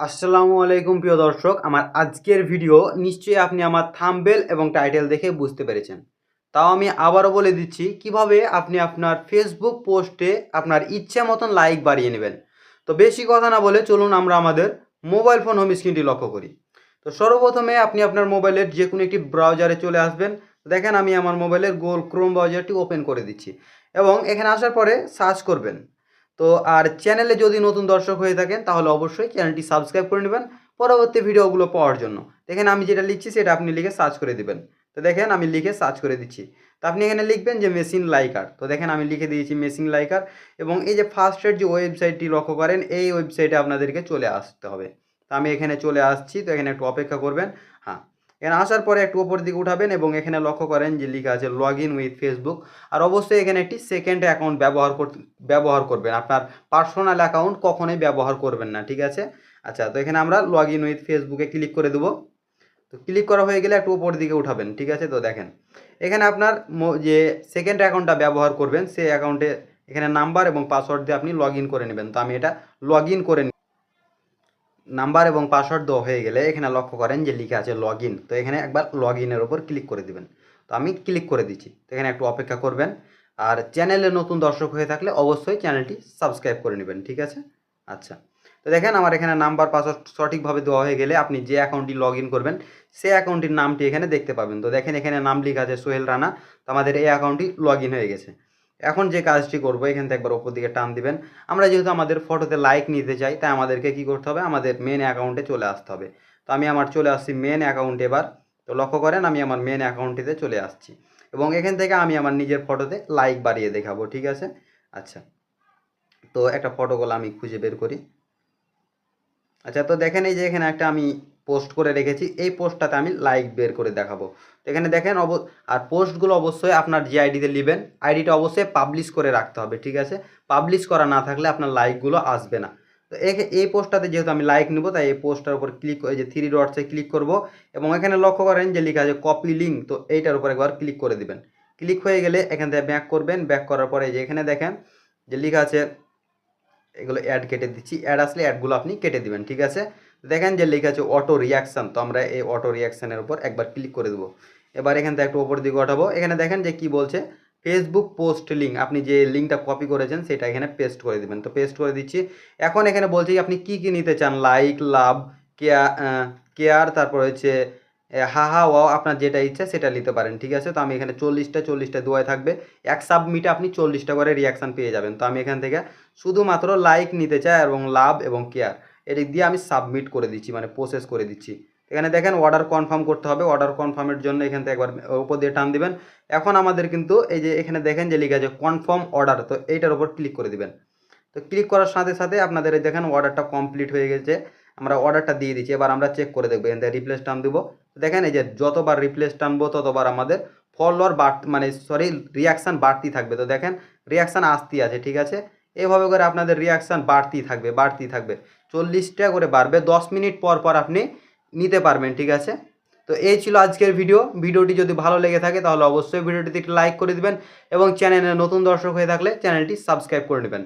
আসসালামু আলাইকুম প্রিয় দর্শক, আমার আজকের ভিডিও নিশ্চয়ই আপনি আমার থাম্বেল এবং টাইটেল দেখে বুঝতে পেরেছেন। তাও আমি আবারও বলে দিচ্ছি, কীভাবে আপনি আপনার ফেসবুক পোস্টে আপনার ইচ্ছে মতন লাইক বাড়িয়ে নেবেন। তো বেশি কথা না বলে চলুন আমরা আমাদের মোবাইল ফোন হোম স্ক্রিনটি লক্ষ্য করি। তো সর্বপ্রথমে আপনি আপনার মোবাইলের যে কোনো একটি ব্রাউজারে চলে আসবেন। দেখেন আমি আমার মোবাইলের গোল ক্রোম ব্রাউজারটি ওপেন করে দিচ্ছি এবং এখানে আসার পরে সার্চ করবেন। তো আর চ্যানেলে যদি নতুন দর্শক হয়ে থাকেন, তাহলে অবশ্যই চ্যানেলটি সাবস্ক্রাইব করে নেবেন পরবর্তী ভিডিওগুলো পাওয়ার জন্য। দেখেন আমি যেটা লিখছি, সেটা আপনি লিখে সার্চ করে দেবেন। তো দেখেন আমি লিখে সার্চ করে দিচ্ছি। তো আপনি এখানে লিখবেন যে মেশিন লাইকার তো দেখেন আমি লিখে দিয়েছি মেশিন লাইকার এবং এই যে ফার্স্টের যে ওয়েবসাইটটি লক্ষ্য করেন, এই ওয়েবসাইটে আপনাদেরকে চলে আসতে হবে। তো আমি এখানে চলে আসছি, তো এখানে একটু অপেক্ষা করবেন। হ্যাঁ এখানে আসার পরে একটু ওপর দিকে উঠাবেন এবং এখানে লক্ষ্য করেন যে লেখা আছে লগ ইন উইথ ফেসবুক আর অবশ্যই এখানে একটি সেকেন্ড অ্যাকাউন্ট ব্যবহার করতে, ব্যবহার করবেন। আপনার পার্সোনাল অ্যাকাউন্ট কখনোই ব্যবহার করবেন না, ঠিক আছে? আচ্ছা তো এখানে আমরা লগ ইন উইথ ফেসবুকে ক্লিক করে দেবো। তো ক্লিক করা হয়ে গেলে একটু ওপর দিকে উঠাবেন, ঠিক আছে? তো দেখেন, এখানে আপনার যে সেকেন্ড অ্যাকাউন্টটা ব্যবহার করবেন, সেই অ্যাকাউন্টে এখানে নাম্বার এবং পাসওয়ার্ড দিয়ে আপনি লগ করে নেবেন। তো আমি এটা লগ করে নি- নাম্বার এবং পাসওয়ার্ড দেওয়া হয়ে গেলে এখানে লক্ষ্য করেন যে লিখে আছে লগ তো এখানে একবার লগ ইনের ওপর ক্লিক করে দিবেন। তো আমি ক্লিক করে দিচ্ছি। তো এখানে একটু অপেক্ষা করবেন। আর চ্যানেলে নতুন দর্শক হয়ে থাকলে অবশ্যই চ্যানেলটি সাবস্ক্রাইব করে নেবেন, ঠিক আছে? আচ্ছা। তো দেখেন আমার এখানে নাম্বার, পাসওয়ার্ড সঠিকভাবে দেওয়া হয়ে গেলে আপনি যে অ্যাকাউন্টটি লগ করবেন, সেই অ্যাকাউন্টটির নামটি এখানে দেখতে পাবেন। তো দেখেন এখানে নাম লেখা আছে সোহেল রানা। তো আমাদের এই অ্যাকাউন্টটি লগ হয়ে গেছে। এখন যে কাজটি করব, এখান থেকে একবার ওপর দিকে টান দিবেন। আমরা যেহেতু আমাদের ফটোতে লাইক নিতে চাই, তাই আমাদেরকে কি করতে হবে? আমাদের মেন অ্যাকাউন্টে চলে আসতে হবে। তো আমি আমার চলে আসছি মেন অ্যাকাউন্টে এবার। তো লক্ষ্য করেন, আমি আমার মেন অ্যাকাউন্টটিতে চলে আসছি। এবং এখান থেকে আমি আমার নিজের ফটোতে লাইক বাড়িয়ে দেখাবো, ঠিক আছে? আচ্ছা। তো একটা ফটোগুলো আমি খুঁজে বের করি। আচ্ছা তো দেখেন এই যে এখানে একটা আমি পোস্ট করে রেখেছি, এই পোস্টটাতে আমি লাইক বের করে দেখাবো। তো এখানে দেখেন অব, আর পোস্টগুলো অবশ্যই আপনার যে আইডিতে নেবেন আইডিটা অবশ্যই পাবলিশ করে রাখতে হবে, ঠিক আছে? পাবলিশ করা না থাকলে আপনার লাইকগুলো আসবে না। তো এই পোস্টটাতে যেহেতু আমি লাইক নেব, তাই এই পোস্টটার উপর ক্লিক এই যে থ্রি ডটসে ক্লিক করব এবং এখানে লক্ষ্য করেন যে লেখা আছে কপি লিঙ্ক তো এইটার উপর একবার ক্লিক করে দিবেন। ক্লিক হয়ে গেলে এখান থেকে ব্যাক করবেন ব্যাক করার পরে যে এখানে দেখেন যে লেখা আছে, এগুলো অ্যাড কেটে দিচ্ছি অ্যাড আসলে অ্যাডগুলো আপনি কেটে দিবেন, ঠিক আছে? দেখেন যে লেখা আছে অটো রিয়াকশান তো আমরা এই অটো রিয়াকশানের উপর একবার ক্লিক করে দেবো। এবার এখান থেকে একটু ওপর দিকে ওঠাবো। এখানে দেখেন যে কি বলছে? ফেসবুক পোস্ট লিঙ্ক আপনি যে লিঙ্কটা কপি করেছেন সেটা এখানে পেস্ট করে দেবেন। তো পেস্ট করে দিচ্ছি। এখন এখানে বলছে আপনি কি কি নিতে চান? লাইক লাভ কেয়ার কেয়ার তারপর হচ্ছে হা হা, ওয়াও, আপনার যেটা ইচ্ছা সেটা নিতে পারেন, ঠিক আছে? তো আমি এখানে চল্লিশটা চল্লিশটা দোয়ায় থাকবে। এক সাবমিটে আপনি চল্লিশটা করে রিয়াকশান পেয়ে যাবেন। তো আমি এখান থেকে শুধুমাত্র লাইক নিতে চাই এবং লাভ এবং কেয়ার এটি দিয়ে আমি সাবমিট করে দিচ্ছি মানে প্রসেস করে দিচ্ছি। এখানে দেখেন অর্ডার কনফার্ম করতে হবে অর্ডার কনফার্মের জন্য এখান থেকে একবার উপর দিয়ে টান দিবেন। এখন আমাদের কিন্তু এই যে এখানে দেখেন যে লেখা আছে কনফার্ম অর্ডার তো এইটার উপর ক্লিক করে দিবেন। তো ক্লিক করার সাথে সাথে আপনাদের দেখেন অর্ডারটা কমপ্লিট হয়ে গেছে, আমরা অর্ডারটা দিয়ে দিচ্ছি, এবার আমরা চেক করে দেখব, এখান থেকে রিপ্লেস টান দেবো। দেখেন এই যে যতবার রিপ্লেস টানবো, ততবার আমাদের ফলোয়ার বাড় মানে সরি রিয়াকশান বাড়তি থাকবে। তো দেখেন রিয়াকশান আসতেই আছে, ঠিক আছে? এভাবে করে আপনাদের রিয়াকশান বাড়তেই থাকবে বাড়তেই থাকবে। চল্লিশটা করে বাড়বে, দশ মিনিট পর পর আপনি নিতে পারবেন, ঠিক আছে? তো এই ছিল আজকের ভিডিও। ভিডিওটি যদি ভালো লেগে থাকে তাহলে অবশ্যই ভিডিওটিতে একটি লাইক করে দিবেন এবং চ্যানেলে নতুন দর্শক হয়ে থাকলে চ্যানেলটি সাবস্ক্রাইব করে নেবেন।